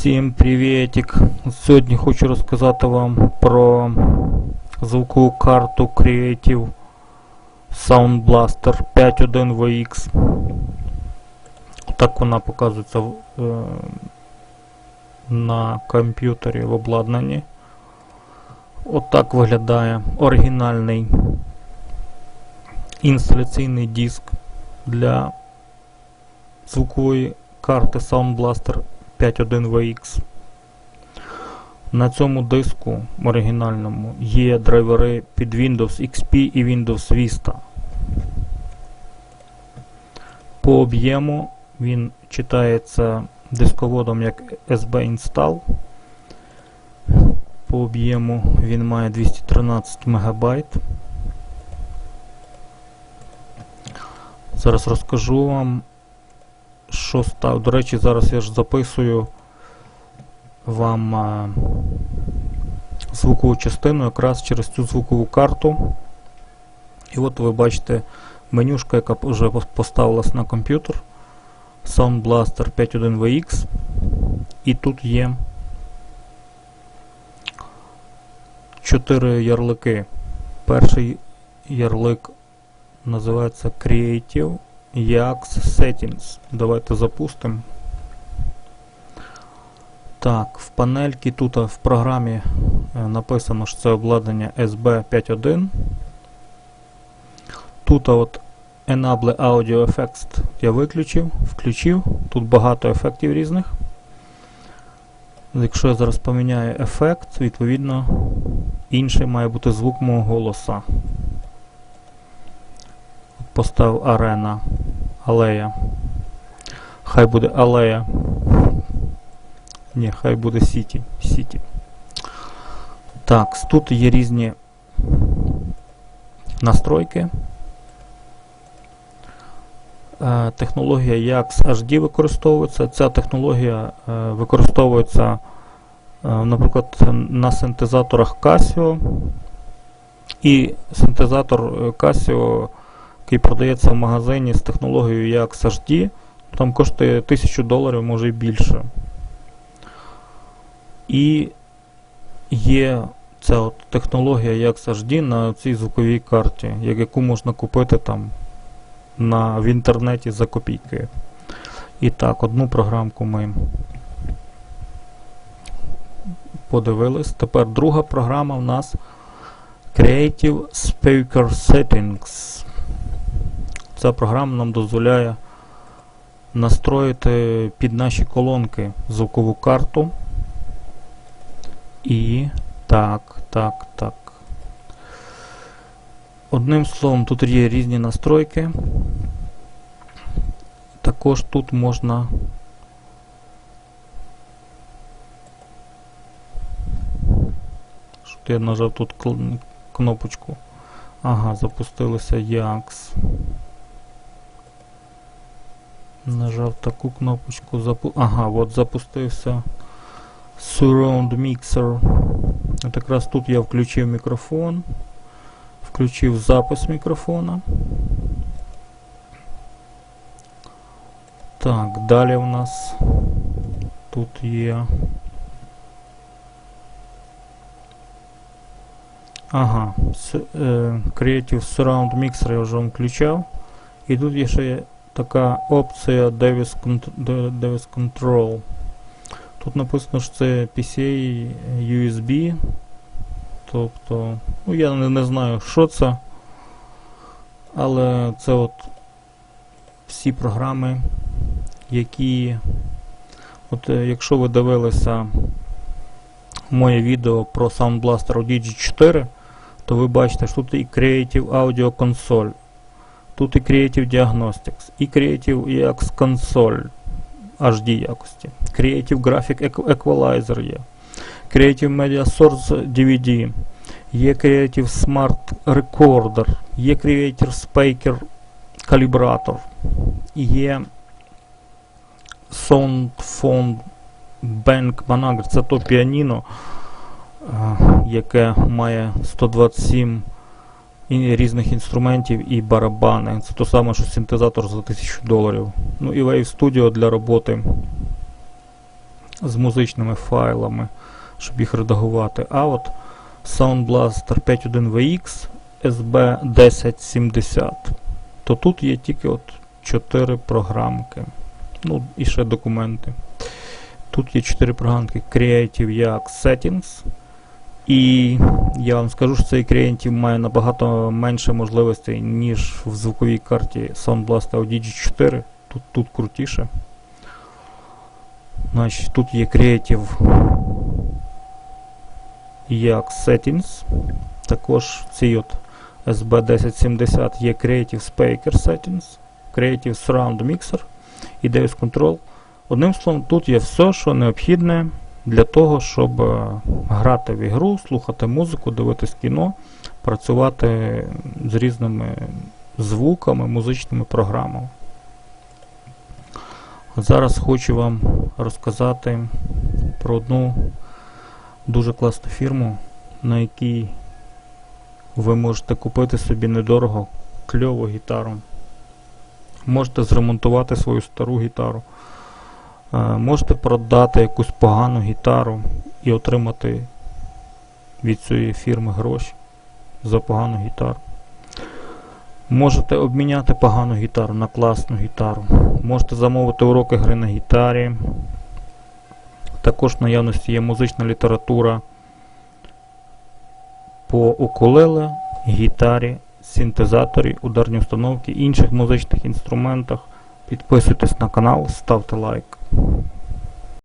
Всім привітик! Сьогодні хочу розказати вам про звукову карту Creative Sound Blaster 5.1 VX. Так вона показується е, на комп'ютері в обладнанні. Отак виглядає оригінальний інсталяційний диск для звукової карти Sound Blaster 5.1 VX. На цьому диску оригінальному є драйвери під Windows XP і Windows Vista. По об'єму він читається дисководом як SB Install. По об'єму він має 213 МБ. Зараз розкажу вам що. До речі, зараз я ж записую вам а, звукову частину якраз через цю звукову карту. І от ви бачите менюшка, яка вже пос- поставилась на комп'ютер. Sound Blaster 5.1 VX. І тут є 4 ярлики. Перший ярлик називається Creative. Yax Settings. Давайте запустимо. Так, в панельці тут в програмі е, написано, що це обладнання SB51. Тут от Enable Audio Effects я виключив, включив. Тут багато ефектів різних. Якщо я зараз поміняю ефект, відповідно інший має бути звук мого голоса. Постав арена. Алея. Хай буде алея. Ні, хай буде Сіті. Сіті. Так, тут є різні настройки. Е, технологія Yax HD використовується. Ця технологія е, використовується, е, наприклад, на синтезаторах Casio. І синтезатор Casio який продається в магазині з технологією Yax HD, там коштує 1000 доларів, може і більше. І є ця от технологія Yax HD на цій звуковій карті, яку можна купити там на, в інтернеті за копійки. І так, одну програмку ми подивились. Тепер друга програма в нас Creative Speaker Settings. Ця програма нам дозволяє настроїти під наші колонки звукову карту. І так, так, так. Одним словом, тут є різні настройки. Також тут можна я нажав тут кнопочку. Ага, запустилося Yax. Нажав таку кнопочку. Запу... Ага, от запустився Surround Mixer. От якраз тут я включив мікрофон. Включив запис мікрофона. Так, далі у нас тут є. Ага, е, Creative Surround Mixer я вже включав. І тут є ще така опція Davis, Control. Тут написано, що це PCA USB. Тобто, ну я не, не знаю, що це. Але це от всі програми, які. От е, якщо ви дивилися моє відео про Sound Blaster у DG4, то ви бачите, що тут і Creative Audio Console, тут і Creative Diagnostics, і Creative EX Console HD якості, Creative Graphic Equalizer є, Creative Media Source DVD, є Creative Smart Recorder, є Creative Speaker Calibrator, є Sound Phone Bank Manager, це то піаніно, яке має 127 і різних інструментів і барабани. Це то саме, що синтезатор за 1000 доларів. Ну і Wave Studio для роботи з музичними файлами, щоб їх редагувати. А от Sound Blaster 5.1 VX SB 1070. То тут є тільки от 4 програмки. Ну, і ще документи. Тут є 4 програмки Creative як Settings. І я вам скажу, що цей Creative має набагато менше можливостей, ніж в звуковій карті Sound Blaster Audigi 4. Тут, тут крутіше. Значить, тут є Creative як Settings. Також в цій от SB1070 є Creative Speaker Settings, Creative Surround Mixer і Device Control. Одним словом, тут є все, що необхідне для того, щоб е, грати в ігру, слухати музику, дивитись кіно, працювати з різними звуками, музичними програмами. Зараз хочу вам розказати про одну дуже класну фірму, на якій ви можете купити собі недорого кльову гітару. Можете зремонтувати свою стару гітару. Е, Можете продати якусь погану гітару і отримати від цієї фірми гроші за погану гітару. Можете обміняти погану гітару на класну гітару. Можете замовити уроки гри на гітарі. Також в наявності є музична література по укулеле, гітарі, синтезаторі, ударні установки, інших музичних інструментах. Підписуйтесь на канал, ставте лайк.